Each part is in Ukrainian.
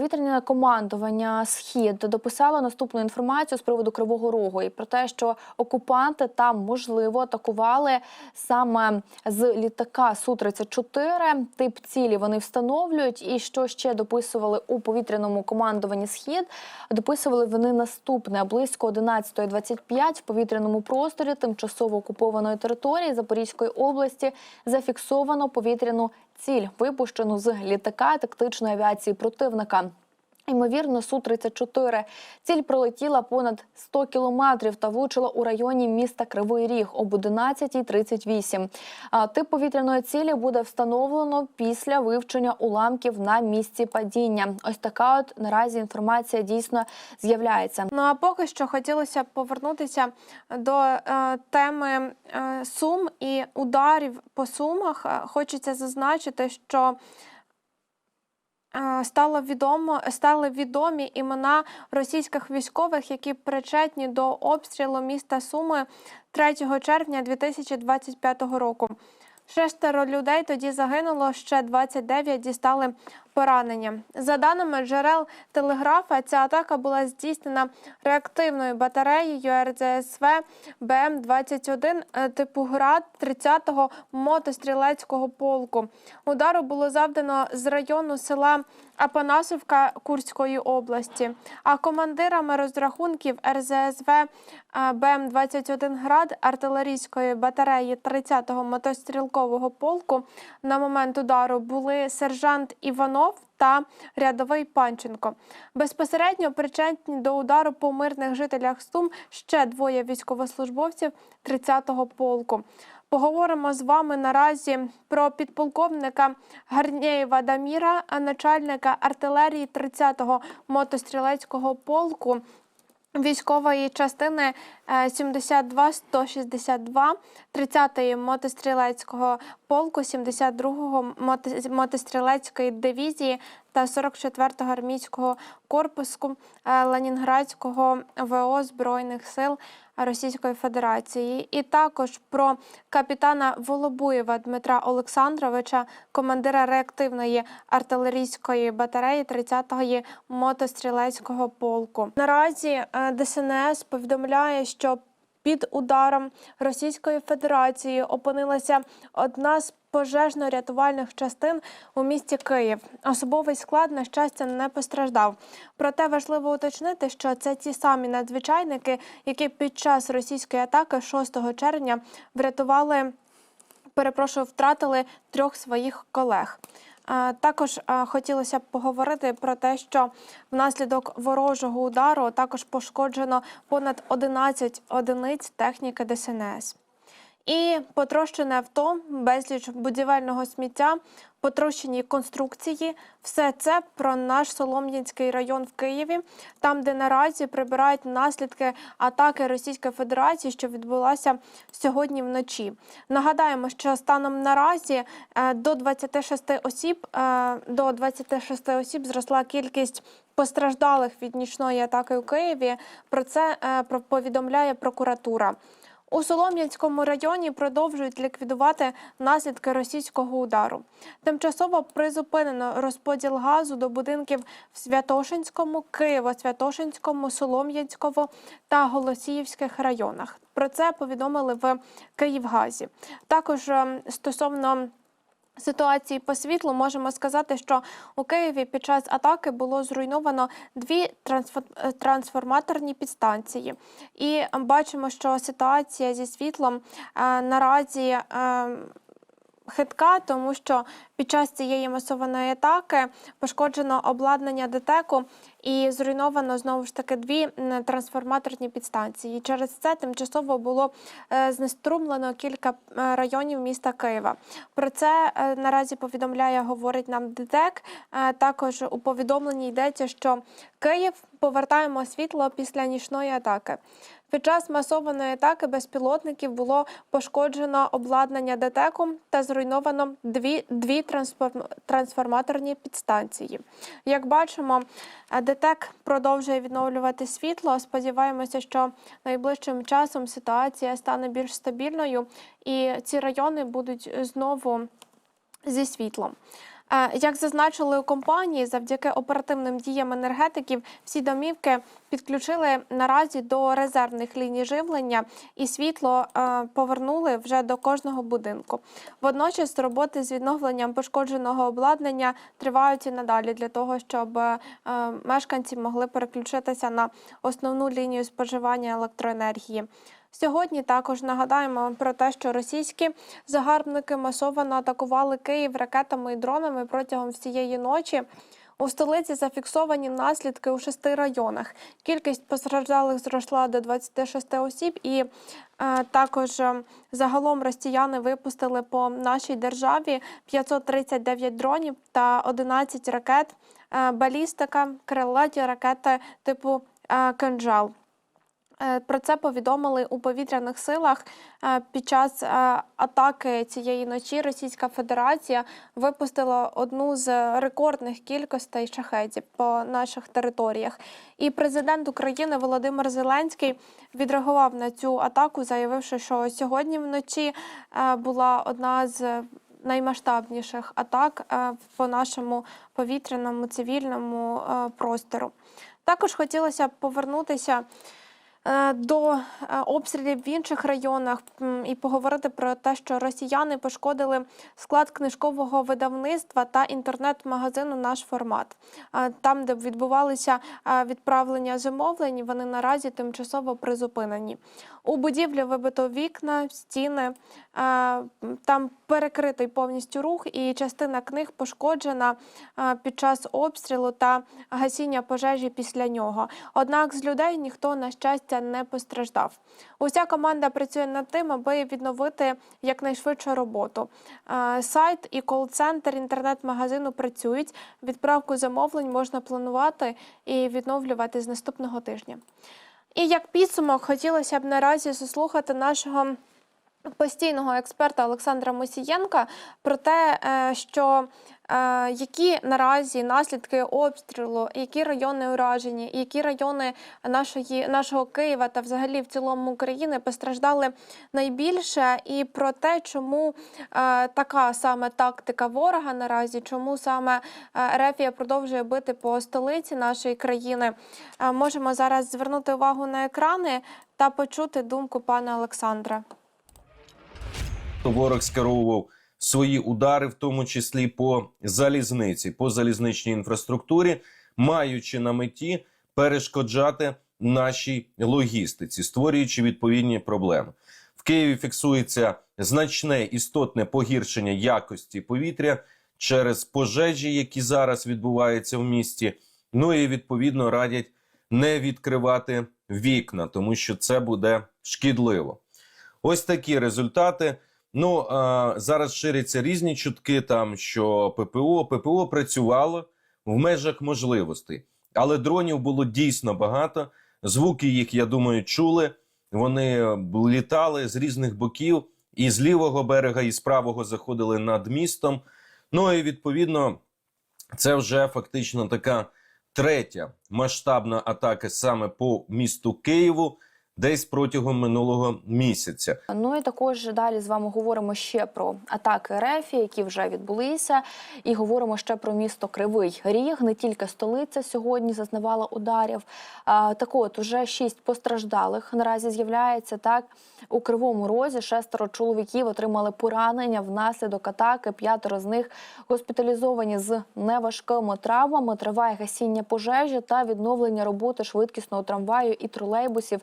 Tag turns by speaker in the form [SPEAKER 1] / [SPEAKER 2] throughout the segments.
[SPEAKER 1] повітряне командування Схід дописало наступну інформацію з приводу Кривого Рогу і про те, що окупанти там можливо атакували саме з літака Су 34 Тип цілі вони встановлюють. І що ще дописували у повітряному командуванні Схід? Дописували вони наступне близько 11.25 в повітряному просторі тимчасово окупованої території Запорізької області зафіксовано повітряну ціль, випущену з літака тактичної авіації противника. Ймовірно, су 34 Ціль пролетіла понад 100 кілометрів та влучила у районі міста Кривий Ріг об 11.38. А Тип повітряної цілі буде встановлено після вивчення уламків на місці падіння. Ось така от наразі інформація дійсно з'являється.
[SPEAKER 2] Ну а поки що хотілося б повернутися до е, теми е, сум і ударів по сумах. Е, Хочеться зазначити, що стало відомо, стали відомі імена російських військових, які причетні до обстрілу міста Суми 3 червня 2025 року. Шестеро людей тоді загинуло, ще 29 дістали поранення. За даними джерел телеграфа, ця атака була здійснена реактивною батареєю РЗСВ БМ-21 е, типу ГРАД 30-го мотострілецького полку. Удару було завдано з району села Апанасовка Курської області. А командирами розрахунків РЗСВ е, БМ-21 град артилерійської батареї 30-го мотострілкового полку на момент удару були сержант Іванов та рядовий Панченко. Безпосередньо причетні до удару по мирних жителях Сум ще двоє військовослужбовців 30-го полку. Поговоримо з вами наразі про підполковника Гарнєєва Даміра, начальника артилерії 30-го мотострілецького полку. Військової частини е, 72-162 30-ї мотострілецького полку 72-го мото- мотострілецької дивізії та 44-го армійського корпусу е, Ленінградського ВО Збройних сил Російської Федерації, і також про капітана Волобуєва Дмитра Олександровича, командира реактивної артилерійської батареї 30-ї мотострілецького полку. Наразі е, ДСНС повідомляє, що під ударом Російської Федерації опинилася одна з пожежно-рятувальних частин у місті Київ. Особовий склад, на щастя, не постраждав. Проте важливо уточнити, що це ті самі надзвичайники, які під час російської атаки 6 червня врятували перепрошую, втратили трьох своїх колег. Також хотілося б поговорити про те, що внаслідок ворожого удару також пошкоджено понад 11 одиниць техніки ДСНС. І потрощене авто, безліч будівельного сміття, потрощені конструкції. Все це про наш Солом'янський район в Києві, там, де наразі прибирають наслідки атаки Російської Федерації, що відбулася сьогодні вночі. Нагадаємо, що станом наразі е, до 26 осіб е, до 26 осіб зросла кількість постраждалих від нічної атаки у Києві. Про це е, повідомляє прокуратура. У Солом'янському районі продовжують ліквідувати наслідки російського удару. Тимчасово призупинено розподіл газу до будинків в Святошинському, Києво-Святошинському, Солом'янському та Голосіївських районах. Про це повідомили в Київгазі. Також ем, стосовно ситуації по світлу можемо сказати, що у Києві під час атаки було зруйновано дві е, трансформаторні підстанції. І бачимо, що ситуація зі світлом е, наразі. Хитка, тому що під час цієї масованої атаки пошкоджено обладнання ДТЕКу і зруйновано знову ж таки дві трансформаторні підстанції. Через це тимчасово було е, знеструмлено кілька е, районів міста Києва. Про це е, наразі повідомляє, говорить нам ДТЕК. Також у повідомленні йдеться, що Київ повертаємо світло після нічної атаки. Під час масованої атаки безпілотників було пошкоджено обладнання ДТЕКу та зруйновано дві, дві трансформаторні підстанції. Як бачимо, ДТЕК продовжує відновлювати світло. Сподіваємося, що найближчим часом ситуація стане більш стабільною і ці райони будуть знову зі світлом. Е, Як зазначили у компанії, завдяки оперативним діям енергетиків всі домівки підключили наразі до резервних ліній живлення і світло е, повернули вже до кожного будинку. Водночас роботи з відновленням пошкодженого обладнання тривають і надалі для того, щоб е, мешканці могли переключитися на основну лінію споживання електроенергії. Сьогодні також нагадаємо про те, що російські загарбники масово атакували Київ ракетами і дронами протягом всієї ночі. У столиці зафіксовані наслідки у шести районах. Кількість постраждалих зросла до 26 осіб, і е, також е, загалом росіяни випустили по нашій державі 539 дронів та 11 ракет, е, балістика, крилаті ракети типу е, «Кинджал». Е, Про це повідомили у повітряних силах Е, під час е, атаки цієї ночі. Російська Федерація випустила одну з рекордних кількостей шахедів по наших територіях. І президент України Володимир Зеленський відреагував на цю атаку, заявивши, що сьогодні вночі була одна з наймасштабніших атак по нашому повітряному цивільному простору. Також хотілося повернутися до е, обстрілів в інших районах і поговорити про те, що росіяни пошкодили склад книжкового видавництва та інтернет-магазину Наш формат. Е, Там, де відбувалися е, відправлення замовлень, вони наразі тимчасово призупинені. У будівлі вибито вікна, стіни, е, там перекритий повністю рух, і частина книг пошкоджена е, під час обстрілу та гасіння пожежі після нього. Однак з людей ніхто, на щастя, не постраждав. Уся команда працює над тим, аби відновити якнайшвидше роботу. Е, Сайт і кол-центр інтернет-магазину працюють. Відправку замовлень можна планувати і відновлювати з наступного тижня. І як підсумок, хотілося б наразі заслухати нашого постійного експерта Олександра Мосієнка про те, е, що які наразі наслідки обстрілу, які райони уражені, які райони нашої нашого Києва та взагалі в цілому України постраждали найбільше, і про те, чому е, така саме тактика ворога наразі, чому саме е, Рефія продовжує бити по столиці нашої країни. Е, можемо зараз звернути увагу на екрани та почути думку пана Олександра.
[SPEAKER 3] Ворог скеровував свої удари, в тому числі по залізниці, по залізничній інфраструктурі, маючи на меті перешкоджати нашій логістиці, створюючи відповідні проблеми. В Києві фіксується значне істотне погіршення якості повітря через пожежі, які зараз відбуваються в місті. Ну і відповідно радять не відкривати вікна, тому що це буде шкідливо. Ось такі результати. Ну а, зараз ширяться різні чутки, там що ППО ППО працювало в межах можливостей, але дронів було дійсно багато. Звуки їх, я думаю, чули. Вони літали з різних боків, і з лівого берега, і з правого заходили над містом. Ну і відповідно, це вже фактично така третя масштабна атака саме по місту Києву, десь протягом минулого місяця.
[SPEAKER 1] Ну і також далі з вами говоримо ще про атаки РФ, які вже відбулися, і говоримо ще про місто Кривий Ріг. Не тільки столиця сьогодні зазнавала ударів. А, так от уже шість постраждалих наразі з'являється так. У кривому розі шестеро чоловіків отримали поранення внаслідок атаки. П'ятеро з них госпіталізовані з неважкими травмами. Триває гасіння пожежі та відновлення роботи швидкісного трамваю і тролейбусів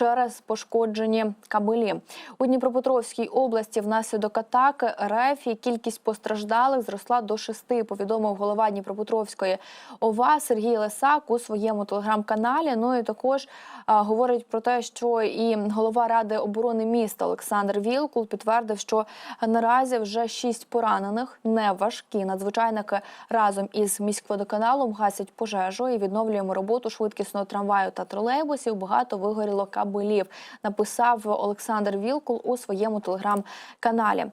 [SPEAKER 1] через пошкоджені кабелі. У Дніпропетровській області внаслідок атаки РФ і кількість постраждалих зросла до шести. Повідомив голова Дніпропетровської ОВА Сергій Лисак у своєму телеграм-каналі. Ну і також а, говорить про те, що і голова ради оборони міста Олександр Вілкул підтвердив, що наразі вже шість поранених не важкі. Надзвичайники разом із міськводоканалом гасять пожежу і відновлюємо роботу швидкісного трамваю та тролейбусів. Багато вигоріло кабелів. Написав Олександр Вілкул у своєму телеграм-каналі.